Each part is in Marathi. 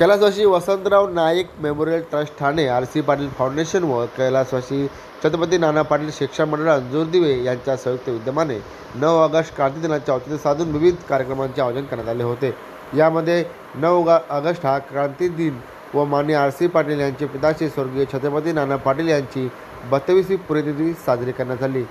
कैलासवासी Vasantrao Naik memorial trust Thane R C Patil foundation व कैलासवासी छत्रपती नाना पाटील शिक्षण मंडळ अंजूर दिवे यांच्या संयुक्त विद्यमाने नऊ ऑगस्ट क्रांती दिनाचे औचित्य साधून विविध कार्यक्रमांचे आयोजन करण्यात आले होते. यामध्ये नऊ ऑगस्ट हा क्रांती दिन व मान्य आर सी पाटील यांचे पिताश्री स्वर्गीय छत्रपती नाना पाटील यांची बत्तावीसवी पुण्यतिथी साजरी करण्यात आली.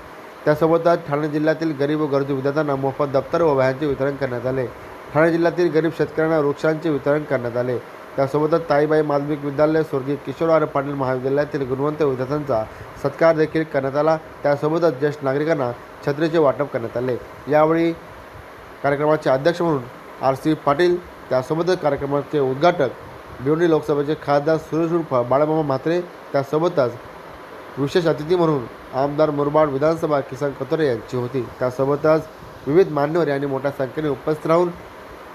त्यासोबतच ठाणे जिल्ह्यातील गरीब व गरजू विद्यार्थ्यांना मोफत दप्तर व वह्यांचे वितरण करण्यात आले. ठाणे जिल्ह्यातील गरीब शेतकऱ्यांना वृक्षांचे वितरण करण्यात आले. त्यासोबतच ताईबाई माध्यमिक विद्यालय स्वर्गीय किशोरवार पाटील महाविद्यालयातील गुणवंत विद्यार्थ्यांचा सत्कार देखील करण्यात आला. त्यासोबतच ज्येष्ठ नागरिकांना छत्रीचे वाटप करण्यात आले. यावेळी कार्यक्रमाचे अध्यक्ष म्हणून आर सी पाटील त्यासोबतच कार्यक्रमाचे उद्घाटक भिवंडी लोकसभेचे खासदार सुरेश उर्फ बाळामामा म्हात्रे त्यासोबतच विशेष अतिथी म्हणून आमदार मुरबाड विधानसभा किसन कतोरे यांची होती. त्यासोबतच विविध मान्यवर यांनी मोठ्या संख्येने उपस्थित राहून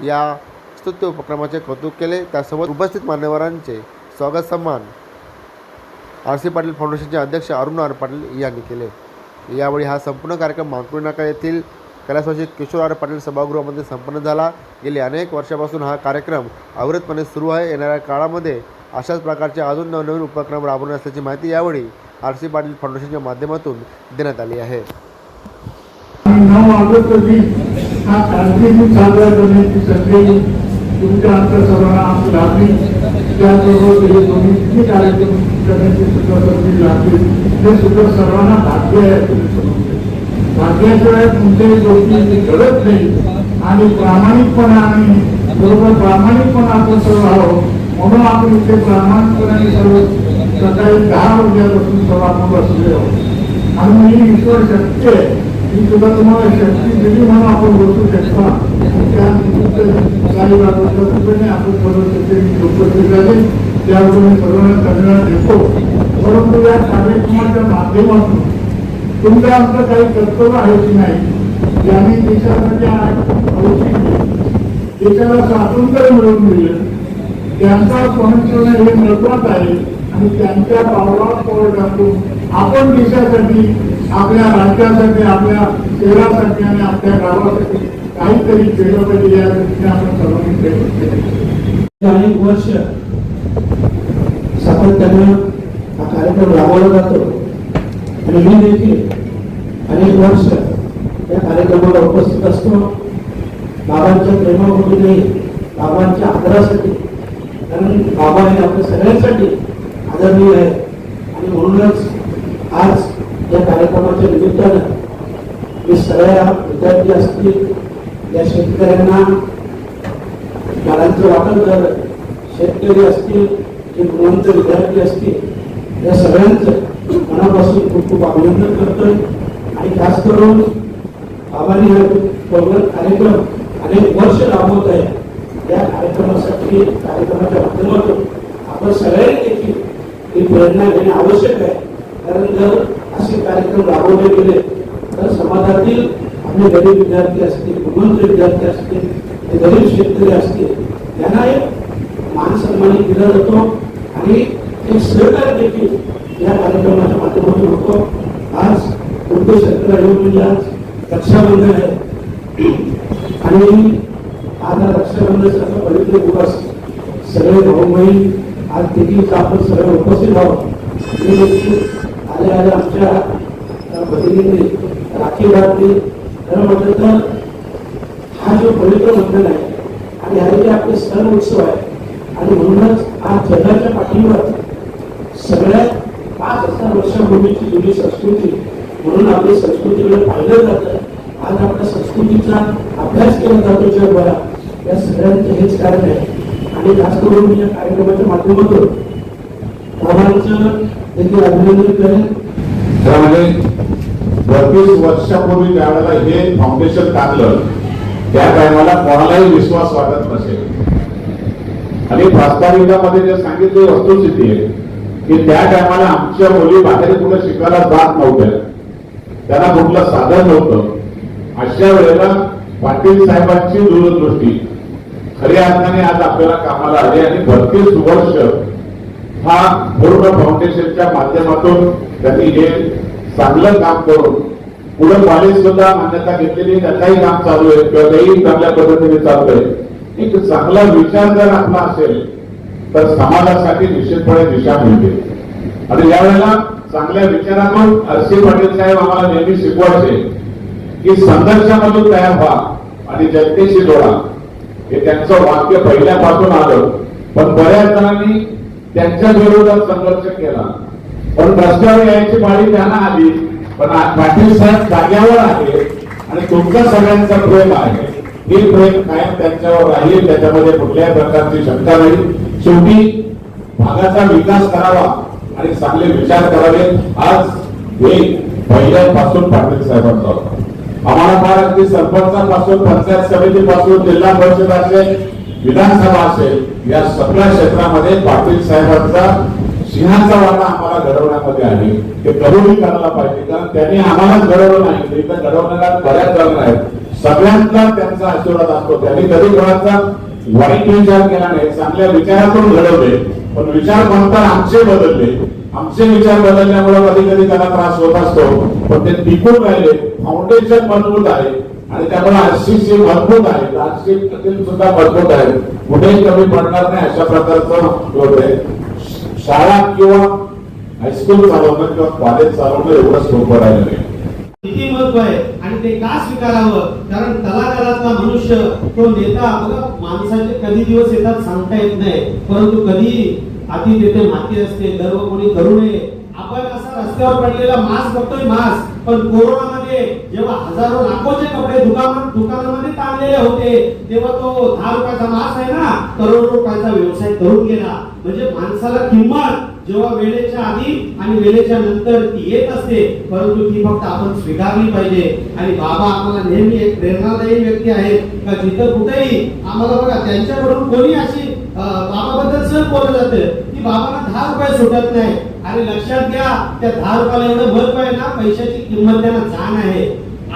या स्तुत्य उपक्रमाचे कौतुक केले. त्यासोबत उपस्थित मान्यवरांचे स्वागत सन्मान आर सी पाटील फाउंडेशनचे अध्यक्ष अरुण आर पाटील यांनी केले. यावेळी हा संपूर्ण कार्यक्रम मांकुरी नाका येथील कैलासवासी किशोर आर पाटील सभागृहामध्ये संपन्न झाला. गेली अनेक वर्षापासून हा कार्यक्रम अविरतपणे सुरू आहे. येणाऱ्या काळामध्ये अशाच प्रकारचे अजून नवनवीन उपक्रम राबवणार असल्याची माहिती यावेळी आर सी पाटील फाउंडेशनच्या माध्यमातून देण्यात आली आहे. हा तुमच्या आमच्या सर्वांना आमची लागली त्याचबरोबर हे दोन्ही तिन्ही कार्यक्रम करण्याची सुद्धा संधी लागली ते सुद्धा सर्वांना भाग्य आहे. भाग्याशिवाय कोणत्याही गोष्टी घडत नाही. आणि प्रामाणिकपणा आणि बरोबर प्रामाणिकपणा आपण सर्व आहोत म्हणून आपण इथे प्रामाणिकपणाने सर्व सकाळी दहा वाजल्यापासून सर्व आपण बसले आहोत. आणि ही ईश्वर शक्य आहे. ही सुद्धा तुम्हाला शक्ती दिली म्हणून आपण बसू शकता. त्या काही बाबतीच्या आपण सर्व शक्ती उपस्थित झाले. त्यावर मी सर्वांना धन्यवाद देतो. परंतु या कार्यक्रमाच्या माध्यमातून तुमचं आमचं काही कर्तव्य आहे की नाही ज्यांनी देशासाठी औषध देशाला स्वातंत्र्य मिळवून दिलं. त्यांचा स्वातंत्र्य हे महत्वाचं आहे आणि त्यांच्या पावलावर पाऊल टाकून आपण देशासाठी आपल्या राज्यासाठी आपल्या शहरासाठी आणि आपल्या गावासाठी काहीतरी केलं पाहिजे या दृष्टीने आपण सर्वांनी प्रयत्न केले. अनेक वर्ष सातत्यानं हा कार्यक्रम राबवला जातो. आणि मी देखील अनेक वर्ष या कार्यक्रमाला उपस्थित असतो. बाबांच्या प्रेमापोटी बाबांच्या आदरासाठी कारण बाबा हे आपल्या सगळ्यांसाठी आदरणीय आहे. आणि म्हणूनच आज या निमित्तानं मी सगळ्या विद्यार्थी असतील या शेतकऱ्यांना झाडांचं वाटप झालं शेतकरी असतील जे गुणवंत विद्यार्थी असतील या सगळ्यांचं मनापासून खूप खूप अभिनंदन करतोय. आणि खास करून बाबांनी हा प्रबल कार्यक्रम अनेक वर्ष राबवत आहे. या कार्यक्रमासाठी कार्यक्रमाच्या माध्यमातून आपण सगळ्यांनी देखील ही प्रेरणा घेणे आवश्यक आहे. कारण जर कार्यक्रम राबवले गेले तर समाजातील आपले गरीब विद्यार्थी असतील गुणवंत विद्यार्थी असतील ते गरीब शेतकरी असतील त्यांना एक मान सन्मानित दिला जातो आणि ते सहकार देखील या कार्यक्रमाच्या माध्यमातून होतो. आज उद्धव शेतकरी म्हणजे आज रक्षाबंधन आहे. आणि आज रक्षाबंधनाचा पवित्र दिवस सगळे भाऊ बहीण आज देखील आपण सगळे उपस्थित आहोत. मी देखील आले आले आमच्या त्या भगिनींनी राखी बांधली. खरं म्हटलं तर हा जो पवित्र बंधन आहे आणि हा जे आपले सण उत्सव आहे आणि म्हणूनच आज जगाच्या पाठीवर सगळ्यात पाच हजार वर्षापूर्वीची जुनी संस्कृती म्हणून आपली संस्कृतीकडे पाहिलं जातं. आज आपल्या संस्कृतीचा अभ्यास केला जातो जगभरात. या सगळ्यांचं हेच कारण आहे. आणि खास करून मी या कार्यक्रमाच्या माध्यमातून भावांचं देखील अभिनंदन करेन. त्यामध्ये बत्तीस वर्षापूर्वी ज्यावेळेला हे फाउंडेशन टाकलं त्या टायमाला कोणालाही विश्वास वाटत नसेल आणि प्रास्ताविकामध्ये जे सांगितली वस्तुस्थिती आहे की त्या टायमाला आमच्या मुली बाहेर कुठे शिकायला जात नव्हत्या. त्यांना कुठलं साधन नव्हतं. अशा वेळेला पाटील साहेबांची दूरदृष्टी खऱ्या अर्थाने आज आपल्याला कामाला आली आणि बत्तीस वर्ष हा पूर्ण फाउंडेशनच्या माध्यमातून त्यांनी हे चांगलं काम करून पुढे कॉलेज सुद्धा मान्यता घेतलेली त्याचाही काम चालू आहे किंवा तेही चांगल्या पद्धतीने चालू आहे. एक चांगला विचार जर आपला असेल तर समाजासाठी निश्चितपणे दिशा मिळते. आणि यावेळेला चांगल्या विचारातून आरसी पाटील साहेब आम्हाला नेहमी शिकवायचे की संघर्षामधून तयार व्हा आणि जनतेशी जोडा. हे त्यांचं वाक्य पहिल्यापासून आलं पण बऱ्याच जणांनी त्यांच्या विरोधात संघर्ष केला. पण रस्त्यावर यायची पाळी त्यांना आली. पण पाटील साहेब जाग्यावर आले आणि तुमचा सगळ्यांचा प्रेम आहे. हे प्रेम कायम त्यांच्यावर राहील त्याच्यामध्ये कुठल्याही प्रकारची शंका नाही. शेवटी भागाचा विकास करावा आणि चांगले विचार करावे. आज हे पहिल्यापासून पाटील साहेबांचा होता. आम्हाला फार अगदी सरपंचापासून पंचायत समितीपासून जिल्हा परिषद असेल विधानसभा असेल या सगळ्या क्षेत्रामध्ये पाटील साहेबांचा सिंहाचा वाटा आम्हाला घडवण्यामध्ये आहे ते करूनही करायला पाहिजे कारण त्यांनी आम्हालाच घडवलं नाही. तर इथं घडवणाऱ्या बऱ्याच जण आहेत. सगळ्यांचा त्यांचा आशीर्वाद असतो. त्यांनी कधी कोणाचा वाईट विचार केला नाही. चांगल्या विचारातून घडवले. पण विचार म्हणता आमचे बदलले. आमचे विचार बदलल्यामुळे कधी कधी त्यांना त्रास होत असतो. पण ते टिकून राहिले. फाउंडेशन मजबूत आहे. आणि त्यामुळे आरसीसी मजबूत आहे. आरसीसी सुद्धा मजबूत आहे कुठेही कमी पडणार नाही अशा प्रकारचं होत आहे शाळा किंवा हायस्कूल चालवणं किंवा कॉलेज चालवणं एवढं सोपं राहिलं नाही. किती महत्त्व आहे? आणि ते का स्वीकारावं? कारण कलाकारातला मनुष्य तो नेता बघा माणसाचे कधी दिवस येतात सांगता येत नाही. परंतु कधी आधी तेथे माती असते गर्व कोणी करू नये. आपण असा रस्त्यावर पडलेला मास्क बघतोय मास्क पण कोरोनामध्ये जेव्हा हजारो लाखोचे कपडे दुकान दुकानामध्ये ताणलेले होते तेव्हा तो दहा रुपयाचा मास आहे ना करोड रुपयाचा व्यवसाय करून गेला. म्हणजे माणसाला किंमत जेव्हा वेळेच्या आधी आणि वेळेच्या नंतर ती येत असते परंतु ती फक्त आपण स्वीकारली पाहिजे. आणि बाबा आम्हाला नेहमी एक प्रेरणादायी व्यक्ती आहेत का जिथं कुठेही आम्हाला बघा त्यांच्याकडून कोणी अशी बाबाबद्दल सहज बोललं जातं की बाबांना दहा रुपये सुटत नाही. आणि लक्षात घ्या त्या दहा रुपयाला एवढं महत्त्व आहे ना पैशाची किंमत त्यांना जाण आहे.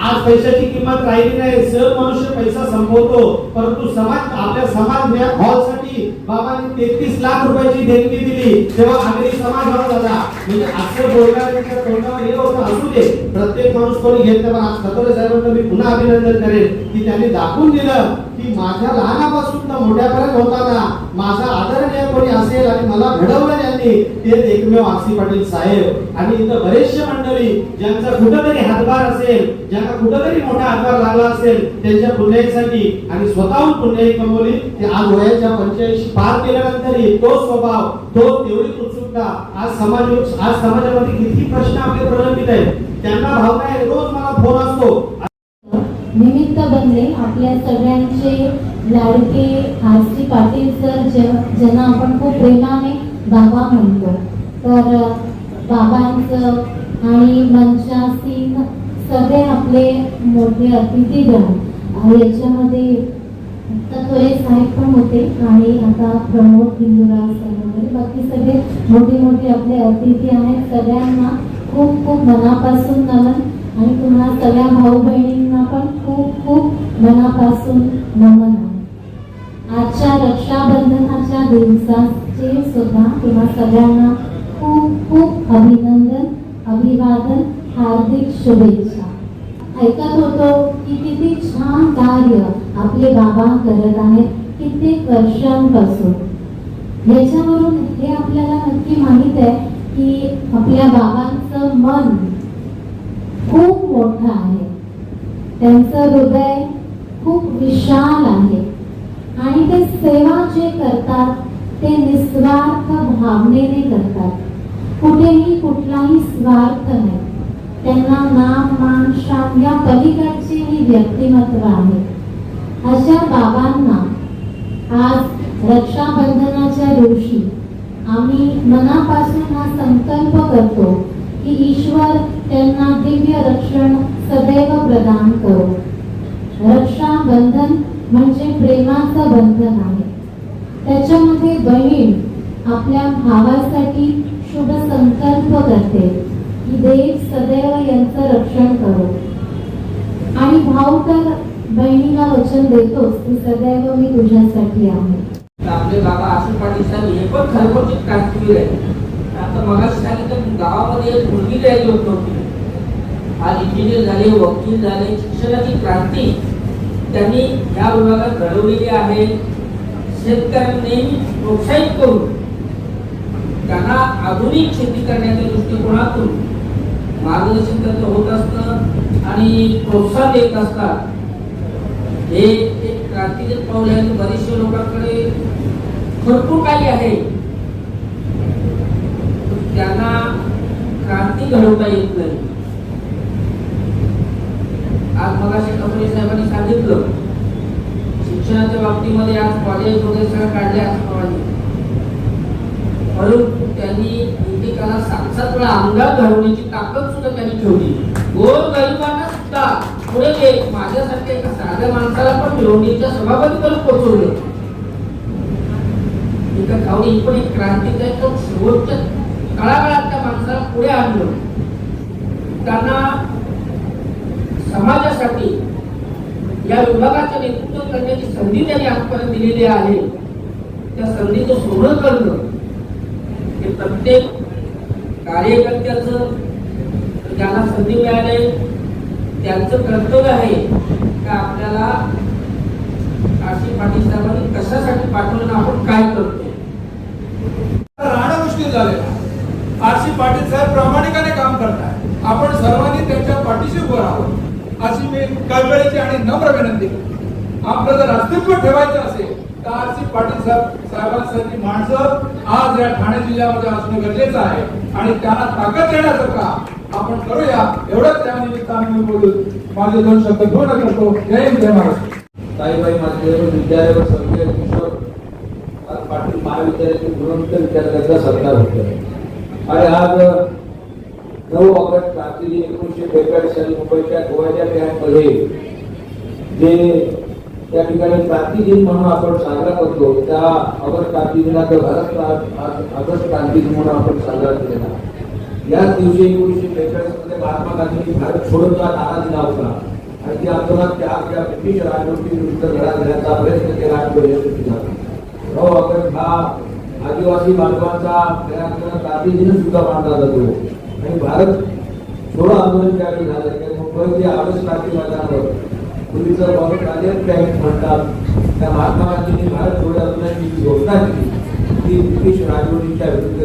आज पैशाची किंमत राहिली नाही सर मनुष्य पैसा संपवतो. परंतु समाज आपल्या समाज हॉलसाठी बाबांनी तेहतीस लाख रुपयाची देणगी दिली. तेव्हा आगरी समाज हॉल झाला म्हणजे असं बोलणाऱ्यांच्या तोंडावर हे होतं असू दे. प्रत्येक माणूस कोणी घेत नाही पण आज खतोरे साहेबांना मी पुन्हा अभिनंदन करेन की त्यांनी दाखवून दिलं. की माझ्या लहानापासून तर मोठ्यापर्यंत होताना माझा आदरणीय कोणी असेल आणि मला घडवलं त्यांनी ते एकमेव आसी पाटील साहेब. आणि इथं बरेचसे मंडळी ज्यांचा कुठंतरी हातभार असेल ज्यांना कुठंतरी मोठा हातभार लागला असेल त्यांच्या पुण्याईसाठी आणि स्वतःहून पुण्याई कमवली ते आज वयाच्या पंच्याऐंशी पार केल्यानंतरही तो स्वभाव तो तेवढी उत्सुकता आज समाज आज समाजामध्ये किती प्रश्न आपले प्रलंबित आहेत त्यांना भावना आहे रोज मला फोन असतो. निमित्त बनले आपल्या सगळ्यांचे लाडके आरसी पाटील सर ज ज्यांना आपण खूप प्रेमाने बाबा म्हणतो. तर बाबांचं आणि मंचासीन सगळे आपले मोठे अतिथीगण याच्यामध्ये तत्वरे साहेब पण होते आणि आता प्रमोद हिंदुराव सर वगैरे. बाकी सगळे मोठे मोठे आपले अतिथी आहेत. सगळ्यांना खूप खूप मनापासून नमन. आणि पुन्हा सगळ्या भाऊ बहिणी आपण खूप खूप मनापासून नमन आजच्या रक्षाबंधनाच्या दिवसाचे सुद्धा तुम्हा सगळ्यांना खूप खूप अभिनंदन अभिवादन हार्दिक शुभेच्छा. ऐकत होतो की किती छान कार्य आपले बाबा करत आहेत कित्येक वर्षांपासून. याच्यावरून हे आपल्याला नक्की माहीत आहे की आपल्या बाबांचं मन खूप मोठं आहे. त्यांचं हृदय खूप विशाल आहे. आणि ते सेवा जे करतात ते निस्वार्थ भावनेने करतात. कुठेही कुठलाही स्वार्थ नाही. त्यांना नाम मान शान या पलीकडचेही व्यक्तिमत्व आहे. अशा बाबांना आज रक्षाबंधनाच्या दिवशी आम्ही मनापासून हा संकल्प करतो की ईश्वर त्यांना दिव्य रक्षण सदैव प्रदान करो. रक्षाबंधन म्हणजे प्रेमाचं बंधन आहे. त्याच्यामध्ये बहीण आपल्या भावासाठी शुभ संकल्प करते. की देव सदैव यांचं रक्षण करो. आणि भाऊ तर बहिणीला वचन देतोच की सदैव मी तुझ्यासाठी आहे. आपले बाबा असं पाटील साहेब हे पण खरोखरचे काश्मीर आहे. आता मगाशी सांगितलं गावामध्ये एक मुलगी द्यायची होत आज इंजिनियर झाले वकील झाले शिक्षणाची क्रांती. त्यांनी या विभागात घडवलेली आहे. शेतकऱ्यांना नेहमी प्रोत्साहित करून त्यांना आधुनिक शेती करण्याच्या दृष्टिकोनातून मार्गदर्शन त्यांचं होत असतं आणि प्रोत्साहन देत असतात. हे एक क्रांतीचे पाऊल आहे. बरेचशे लोकांकडे भरपूर काही आहे. त्यांना क्रांती घडवता येत नाही. आज मगाशी कपडे साहेबांनी सांगितलं शिक्षणाच्या बाबतीमध्ये आज कॉलेज वगैरे सगळं काढले असं परंतु त्यांनी एकेकाला सात सात वेळा आमदार घडवण्याची ताकद सुद्धा त्यांनी ठेवली. गोर गरिबांना सुद्धा पुढे ये माझ्यासारख्या एका साध्या माणसाला पण निवडणुकीच्या सभापतीपर्यंत पोहोचवलं एका गावडी पण एक क्रांतीचा एक तो शेवटच्या तळागाळातल्या त्या माणसाला पुढे आणलं. त्यांना समाजासाठी या विभागाचं नेतृत्व करण्याची संधी त्यांनी आजपर्यंत दिलेली आहे. त्या संधीचं सोनं करणं हे प्रत्येक कार्यकर्त्याचं ज्यांना संधी मिळाली त्यांचं कर्तव्य आहे का आपल्याला काशी पाटील साहेबांनी कशासाठी पाठवलं आपण काय करतोय? राहणं मुश्किल झालेलं आरशी पाटील साहेब प्रामाणिकाने काम करताय. आपण सर्वांनी त्यांच्या पाठीशी उभं राहावं. अशी मी कळकळीची आणि नम्र विनंती करतो. आपलं जर अस्तित्व ठेवायचं असेल तर आरसी पाटील साहेब साहेबांसारखी माणसं आज या ठाणे जिल्ह्यामध्ये असणं गरजेचं आहे. आणि त्यांना ताकद देण्याचं काम आपण करूया. एवढंच त्यानिमित्त आम्ही मी बोलून माझे दोन शब्द पूर्ण करतो. जय जय महाराष्ट्र. ताईबाई माझे विद्यालय व किशोर पाटील महाविद्यालयाचे गुणवंत विद्यार्थ्यांचा सरकार होतो आणि आज नऊ ऑगस्ट क्रांती एकोणीसशे बेचाळीस साली मुंबईच्या गोव्याच्या कॅम्पमध्ये जे त्या ठिकाणी क्रांती दिन म्हणून आपण साजरा करतो त्या ऑगस्ट क्रांती दिनाचा भारत ऑगस्ट क्रांती दिन म्हणून आपण साजरा केलेला. याच दिवशी एकोणीसशे बेचाळीसमध्ये महात्मा गांधींनी भारत सोडूनचा नारा दिला होता. आणि ते आंदोलन त्या आपल्या ब्रिटिश राजवटीविरुद्ध लढा देण्याचा प्रयत्न केला आणि यशस्वी झाला नऊ ऑगस्ट हा आदिवासी बांधवांचा खऱ्या दिन सुद्धा मानला जातो. आणि भारत थोडं आंदोलन त्यावेळी झालं. त्या मुंबईच्या आवेश क्रांती मैदानावर पूर्वीचं बाबा राजेंद्र कॅम्प म्हणतात. त्या महात्मा गांधींनी भारत छोडो आंदोलनाची जी घोषणा केली. ती ब्रिटिश राजवटीच्या विरुद्ध.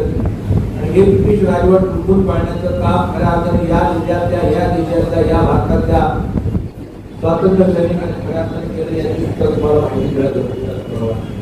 आणि हे ब्रिटिश राजवट लुटून पाडण्याचं काम खऱ्या अर्थाने या जिल्ह्यातल्या या देशातल्या या भारतातल्या स्वातंत्र्य सैनिकांनी खऱ्या अर्थाने केलं याची उत्तर तुम्हाला माहिती मिळत